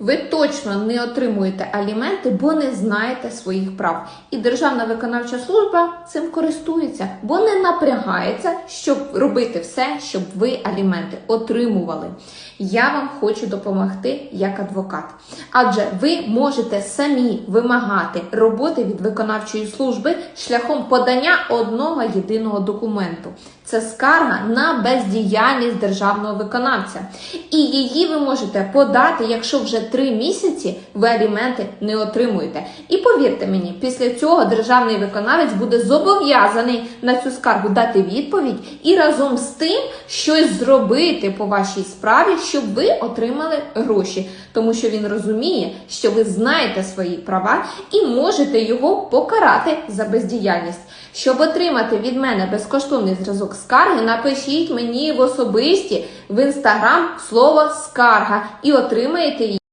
Ви точно не отримуєте аліменти, бо не знаєте своїх прав. І Державна виконавча служба цим користується, бо не напрягається, щоб робити все, щоб ви аліменти отримували. Я вам хочу допомогти як адвокат. Адже ви можете самі вимагати роботи від виконавчої служби шляхом подання одного єдиного документу. Це скарга на бездіяльність державного виконавця. І її ви можете подати, якщо вже три місяці ви аліменти не отримуєте. І повірте мені, після цього державний виконавець буде зобов'язаний на цю скаргу дати відповідь і разом з тим щось зробити по вашій справі, щоб ви отримали гроші, тому що він розуміє, що ви знаєте свої права і можете його покарати за бездіяльність. Щоб отримати від мене безкоштовний зразок скарги, напишіть мені в особисті в інстаграм слово скарга і отримаєте її.